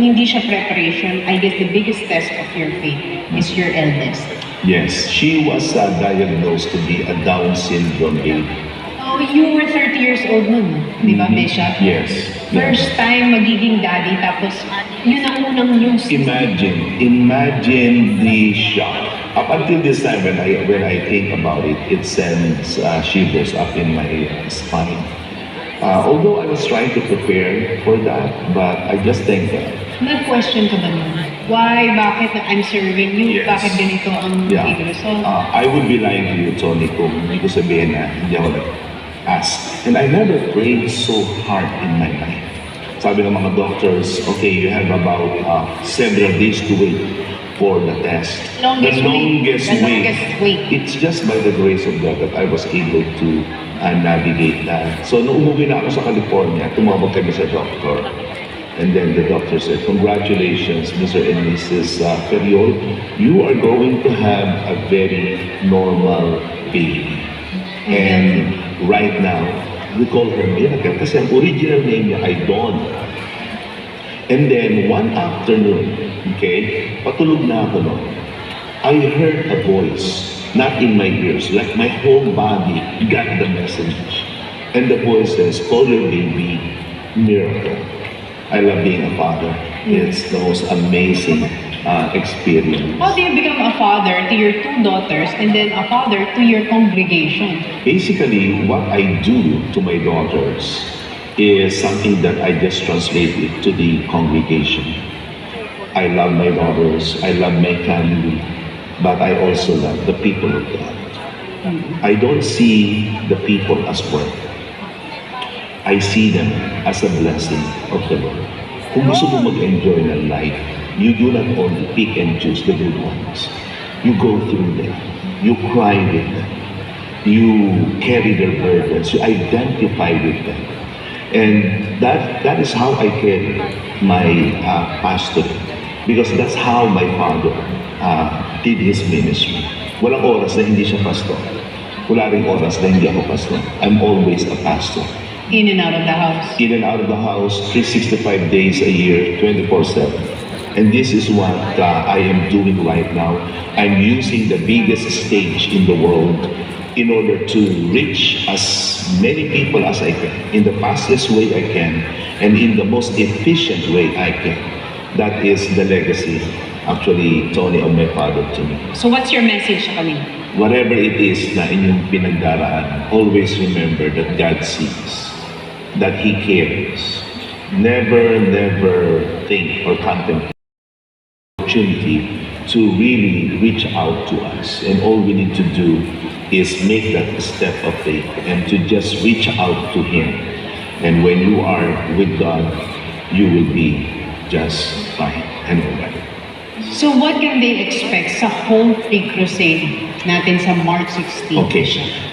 hindi siya preparation, I guess the biggest test of your faith is your eldest. Yes, she was uh, diagnosed to be a Down syndrome baby. Oh, you were 30 years old nun, di ba, Mhm. Bishop? Yes. First time magiging daddy, tapos yun ang unang news. Imagine, imagine the shock. Up until this time, when I when I think about it, it sends uh, shivers up in my uh, spine. Uh, although I was trying to prepare for that, but I just thank God. Nag-question ka ba nun? Why? Bakit I'm serving you? Yes. Bakit ganito ang Yeah. big result? Uh, I would be lying to you, Tony, kung hindi ko sabihin na hindi ako nag-ask. And I never prayed so hard in my life. Sabi ng mga doctors, okay, you have about uh, several days to wait for the test. Longest the wait. longest The wait. longest wait. It's just by the grace of God that I was able to uh, navigate that. So, nung umuwi na ako sa California, tumawag kami sa doctor. And then the doctor said, congratulations, Mr. and Mrs. Uh, Ferriol. You are going to have a very normal baby. And right now, we call her Miracle kasi ang original name niya ay Dawn. And then one afternoon, okay, patulog na ako. I heard a voice, not in my ears, like my whole body got the message. And the voice says, call your baby Miracle. I love being a father. It's the most amazing uh, experience. How do you become a father to your two daughters and then a father to your congregation? Basically, what I do to my daughters is something that I just translate it to the congregation. I love my daughters, I love my family, but I also love the people of God. I don't see the people as work. I see them as a blessing of the Lord. Kung gusto mo mag-enjoy ng life, you do not only pick and choose the good ones. You go through them. You cry with them. You carry their burdens. You identify with them. And that that is how I carry my uh, pastor. Because that's how my father uh, did his ministry. Walang oras na hindi siya pastor. Wala rin oras na hindi ako pastor. I'm always a pastor In and out of the house. in and out of the house 365 days a year, 24-7. And this is what uh, I am doing right now. I'm using the biggest stage in the world in order to reach as many people as I can, in the fastest way I can, and in the most efficient way I can. That is the legacy, actually, Tony, of my father to me. So what's your message sa kanila? Whatever it is na inyong pinagdaraan, always remember that God sees, that He cares. Never, never think or contemplate opportunity to really reach out to us. And all we need to do is make that step of faith and to just reach out to Him. And when you are with God, you will be just fine and alright. So what can they expect sa whole free crusade natin sa March 16? Okay.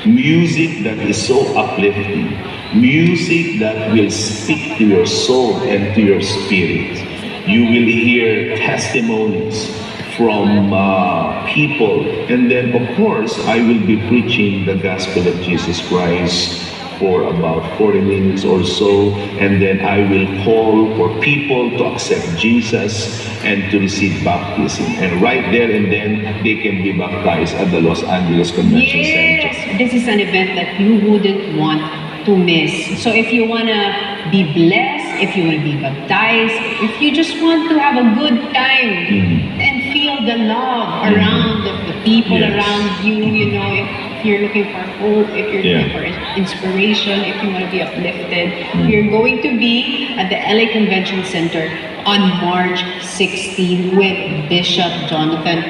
Music that is so uplifting. Music that will speak to your soul and to your spirit. You will hear testimonies from uh, people. And then, of course, I will be preaching the gospel of Jesus Christ for about 40 minutes or so. And then I will call for people to accept Jesus and to receive baptism. And right there and then, they can be baptized at the Los Angeles Convention Center. Yes, this is an event that you wouldn't want to miss. So if you wanna be blessed, if you wanna be baptized, if you just want to have a good time Mhm. and feel the love around the, the people Yes. around you, you know, if you're looking for hope, if you're Yeah. looking for inspiration, if you wanna be uplifted, Mhm. you're going to be at the LA Convention Center on March 16 with Bishop Jonathan